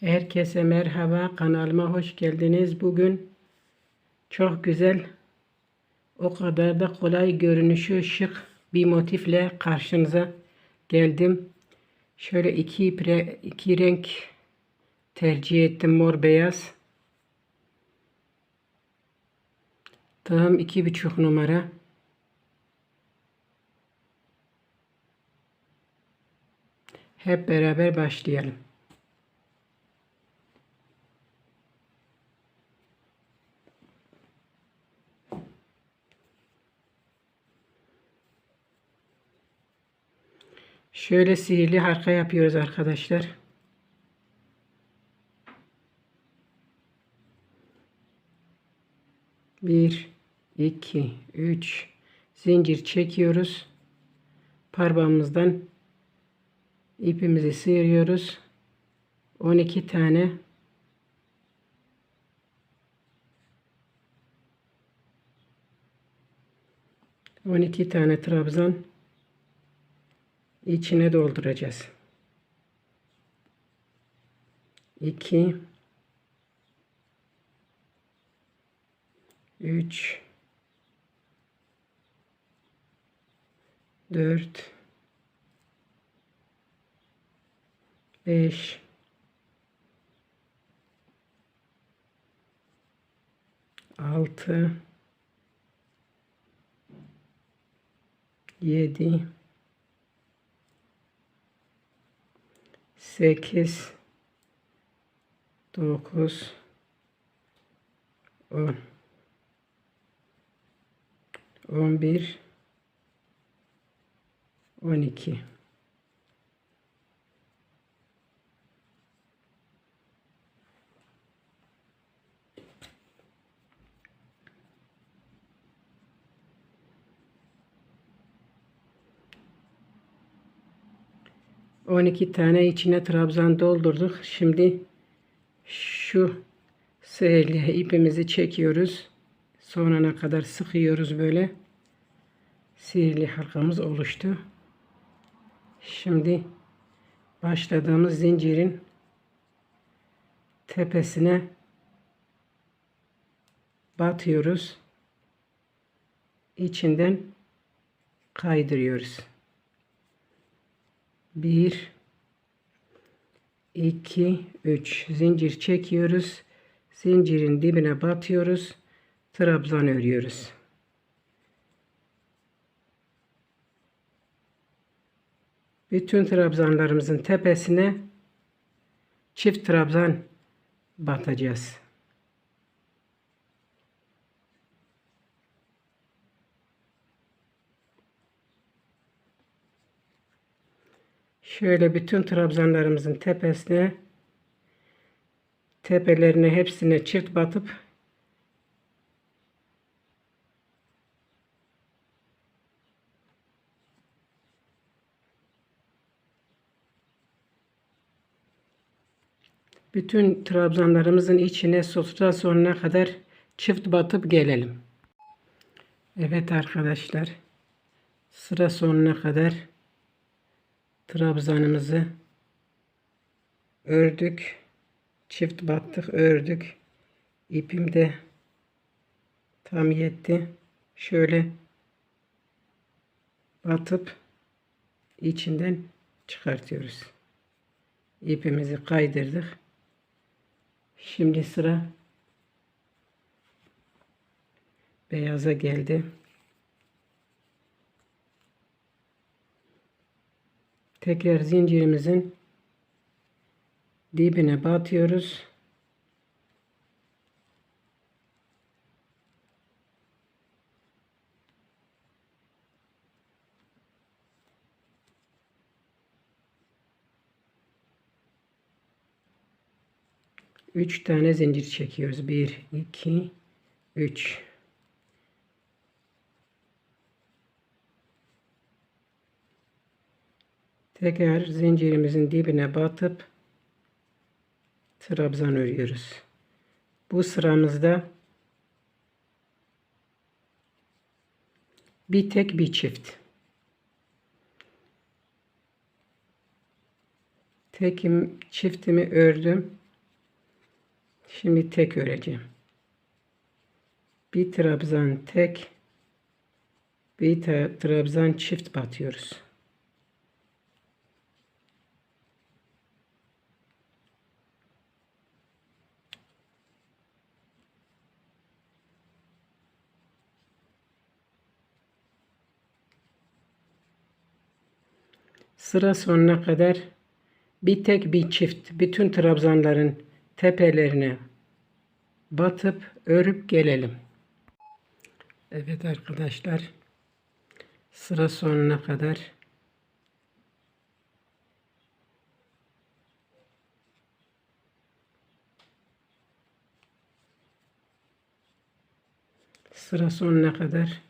Herkese merhaba, kanalıma hoş geldiniz. Bugün çok güzel, o kadar da kolay görünüşü şık bir motifle karşınıza geldim. Şöyle iki, ipre, iki renk tercih ettim, mor beyaz. Tığım iki buçuk numara. Hep beraber başlayalım. Şöyle sihirli halka yapıyoruz arkadaşlar. Bir, iki, üç zincir çekiyoruz. Parmağımızdan ipimizi sıyırıyoruz. 12 tane on iki tane trabzan içine dolduracağız. 2 3 4 5 6 7 8 9 10 11 12 12 tane içine trabzan doldurduk. Şimdi şu sihirli ipimizi çekiyoruz. Sonuna kadar sıkıyoruz böyle. Sihirli halkamız oluştu. Şimdi başladığımız zincirin tepesine batıyoruz. İçinden kaydırıyoruz. 1 2 3 zincir çekiyoruz. Zincirin dibine batıyoruz. Trabzan örüyoruz. Bütün trabzanlarımızın tepesine çift trabzan batacağız. Şöyle bütün trabzanlarımızın tepesine tepelerine hepsine çift batıp bütün trabzanlarımızın içine sıra sonuna kadar çift batıp gelelim. Evet arkadaşlar sıra sonuna kadar trabzanımızı ördük. Çift battık ördük. İpim de tam yetti. Şöyle batıp içinden çıkartıyoruz. İpimizi kaydırdık. Şimdi sıra beyaza geldi. Tekrar zincirimizin dibine batıyoruz. Üç tane zincir çekiyoruz. Bir, iki, üç. Tekrar zincirimizin dibine batıp trabzan örüyoruz. Bu sıramızda bir tek bir çift. Tekim çiftimi ördüm. Şimdi tek öreceğim. Bir trabzan tek, bir tra- trabzan çift batıyoruz. Sıra sonuna kadar bir tek bir çift bütün trabzanların tepelerine batıp örüp gelelim. Evet arkadaşlar sıra sonuna kadar sıra sonuna kadar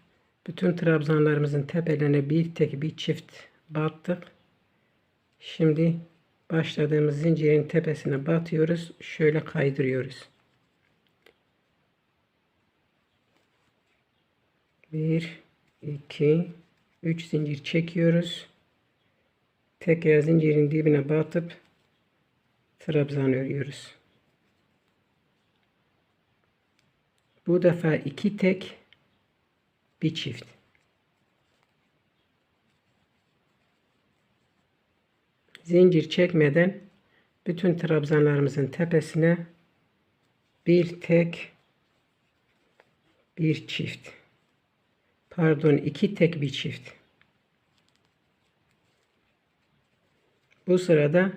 bütün trabzanlarımızın tepelerine bir tek bir çift battık. Şimdi başladığımız zincirin tepesine batıyoruz. Şöyle kaydırıyoruz. Bir, iki, üç zincir çekiyoruz. Tekrar zincirin dibine batıp trabzan örüyoruz. Bu defa iki tek bir çift. Zincir çekmeden bütün trabzanlarımızın tepesine bir tek bir çift. Pardon iki tek bir çift. Bu sırada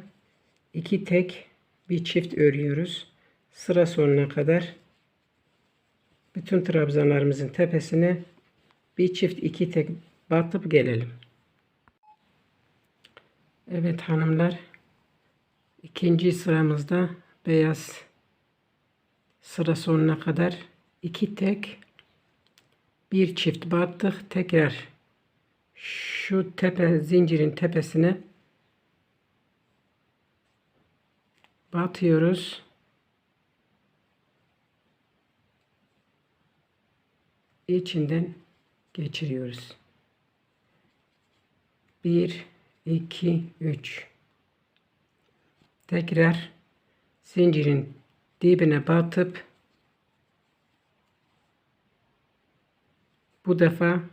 iki tek bir çift örüyoruz. Sıra sonuna kadar bütün trabzanlarımızın tepesine bir çift iki tek batıp gelelim. Evet hanımlar ikinci sıramızda beyaz sıra sonuna kadar iki tek bir çift battık. Tekrar şu tepe zincirin tepesine batıyoruz. İçinden geçiriyoruz. 1 2 3 tekrar zincirin dibine batıp bu defa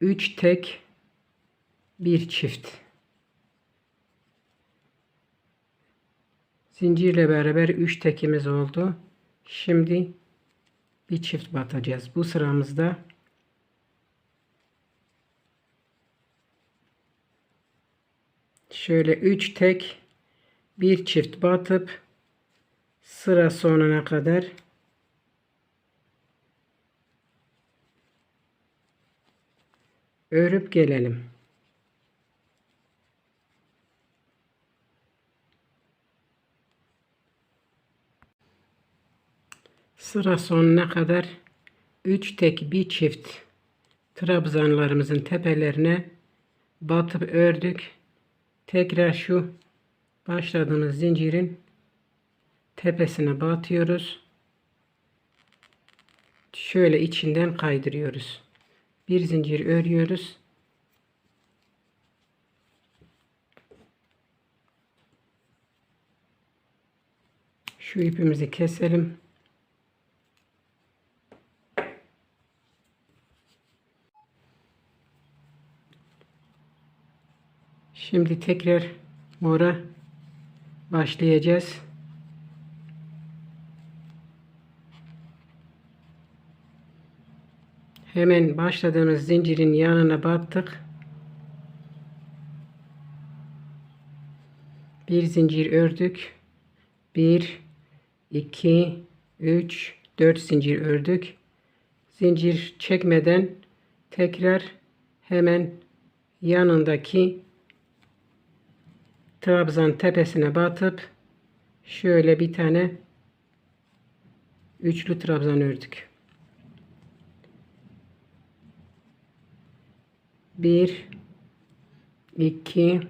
3 tek bir çift. Zincirle beraber 3 tekimiz oldu. Şimdi bir çift batacağız. Bu sıramızda şöyle 3 tek bir çift batıp sıra sonuna kadar örüp gelelim. Sıra sonuna kadar 3 tek bir çift trabzanlarımızın tepelerine batıp ördük. Tekrar şu başladığımız zincirin tepesine batıyoruz. Şöyle içinden kaydırıyoruz. Bir zincir örüyoruz. Şu ipimizi keselim. Şimdi tekrar mora başlayacağız. Hemen başladığımız zincirin yanına battık. Bir zincir ördük. 1 2 3 4 zincir ördük. Zincir çekmeden tekrar hemen yanındaki trabzan tepesine batıp şöyle bir tane üçlü trabzan ördük. 1 2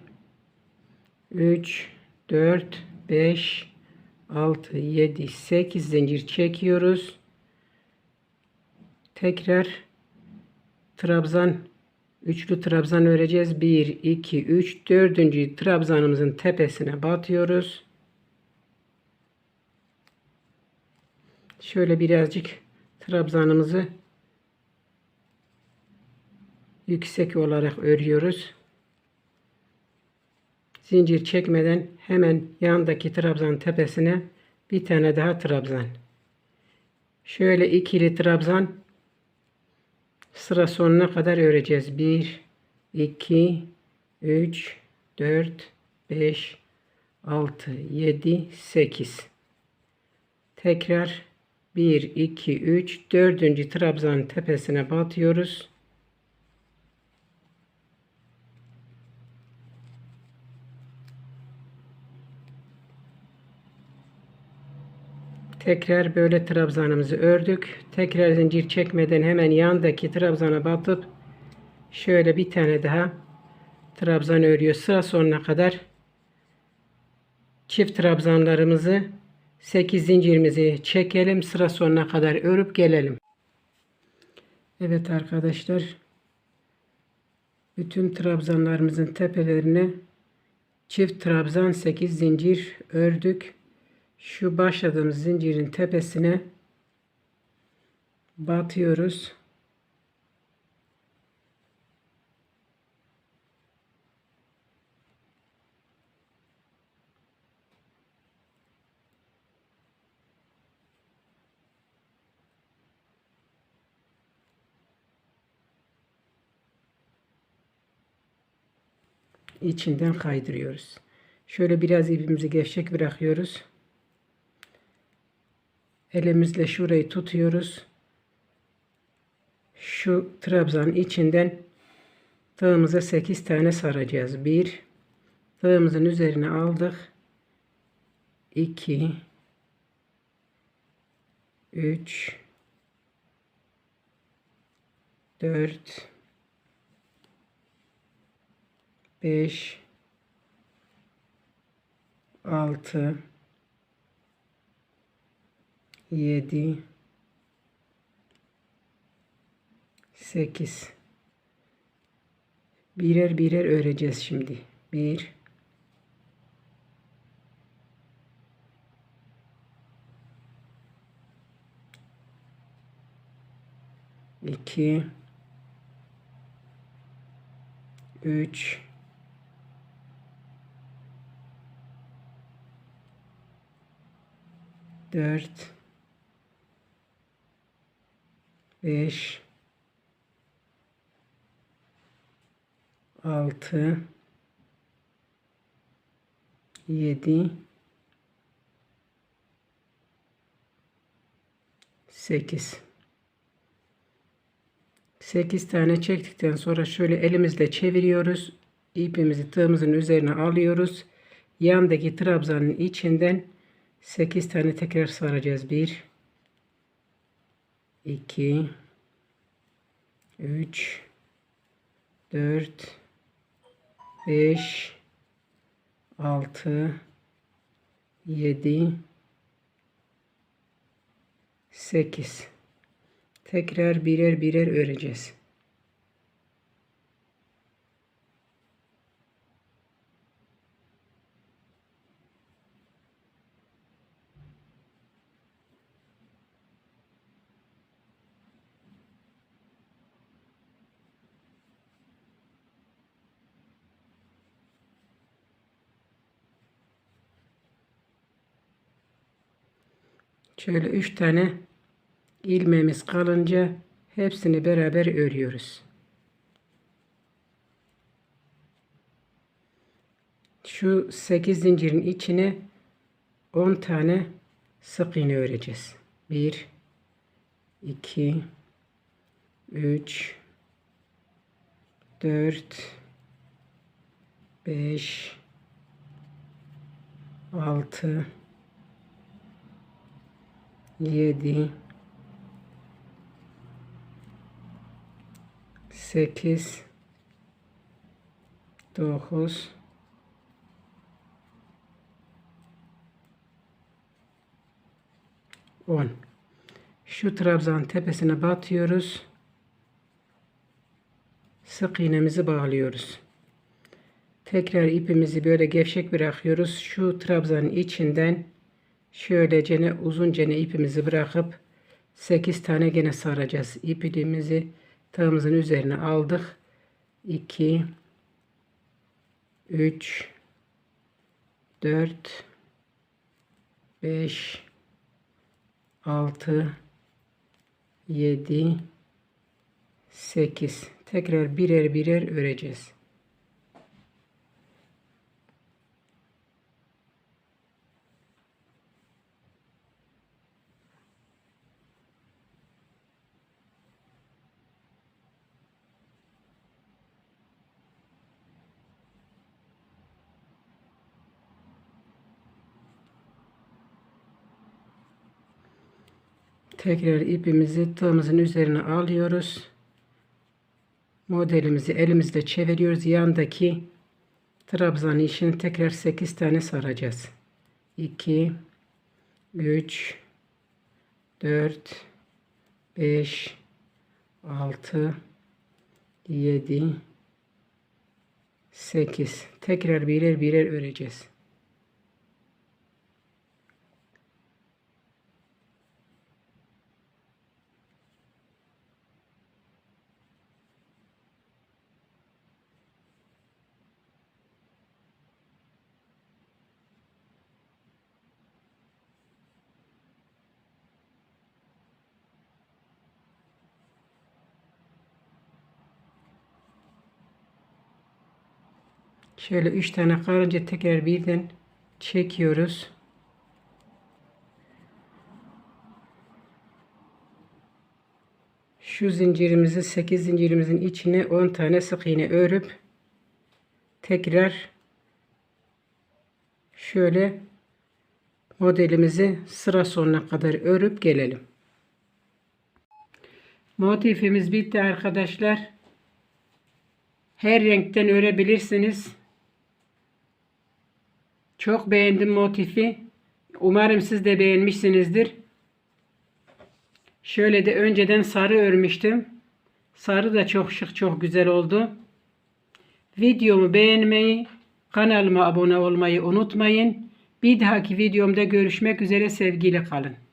3 4 5 6 7 8 zincir çekiyoruz. Tekrar trabzan üçlü trabzan öreceğiz. 1 2 3 4. trabzanımızın tepesine batıyoruz. Şöyle birazcık trabzanımızı yüksek olarak örüyoruz. Zincir çekmeden hemen yandaki trabzan tepesine bir tane daha trabzan. Şöyle ikili trabzan sıra sonuna kadar öreceğiz. 1 2 3 4 5 6 7 8 tekrar 1 2 3 4. trabzan tepesine batıyoruz. Tekrar böyle trabzanımızı ördük. Tekrar zincir çekmeden hemen yandaki trabzana batıp şöyle bir tane daha trabzan örüyor. Sıra sonuna kadar çift trabzanlarımızı 8 zincirimizi çekelim. Sıra sonuna kadar örüp gelelim. Evet arkadaşlar. Bütün trabzanlarımızın tepelerine çift trabzan 8 zincir ördük şu başladığımız zincirin tepesine batıyoruz. içinden kaydırıyoruz. Şöyle biraz ipimizi gevşek bırakıyoruz. Elimizle şurayı tutuyoruz. Şu trabzanın içinden tığımıza 8 tane saracağız. 1 tığımızın üzerine aldık. 2 3 4 5 6 7 8 birer birer öreceğiz şimdi. 1 2 3 4 5 6 7 8 8 tane çektikten sonra şöyle elimizle çeviriyoruz. İpimizi tığımızın üzerine alıyoruz. Yandaki trabzanın içinden 8 tane tekrar saracağız. 1 2 3 4 5 6 7 8 tekrar birer birer öreceğiz. Şöyle üç tane ilmeğimiz kalınca hepsini beraber örüyoruz. Şu 8 zincirin içine 10 tane sık iğne öreceğiz. 1 2 3 4 5 6 7 8 9 10 şu trabzan tepesine batıyoruz. Sık iğnemizi bağlıyoruz. Tekrar ipimizi böyle gevşek bırakıyoruz. Şu trabzanın içinden Şöylece ne uzun cene ipimizi bırakıp 8 tane gene saracağız. İpimizi tığımızın üzerine aldık. 2 3 4 5 6 7 8 tekrar birer birer öreceğiz. Tekrar ipimizi tığımızın üzerine alıyoruz. Modelimizi elimizde çeviriyoruz. Yandaki trabzan işini tekrar 8 tane saracağız. 2 3 4 5 6 7 8 tekrar birer birer öreceğiz. Şöyle üç tane karınca tekrar birden çekiyoruz. Şu zincirimizi 8 zincirimizin içine 10 tane sık iğne örüp tekrar şöyle modelimizi sıra sonuna kadar örüp gelelim. Motifimiz bitti arkadaşlar. Her renkten örebilirsiniz. Çok beğendim motifi. Umarım siz de beğenmişsinizdir. Şöyle de önceden sarı örmüştüm. Sarı da çok şık, çok güzel oldu. Videomu beğenmeyi, kanalıma abone olmayı unutmayın. Bir dahaki videomda görüşmek üzere sevgiyle kalın.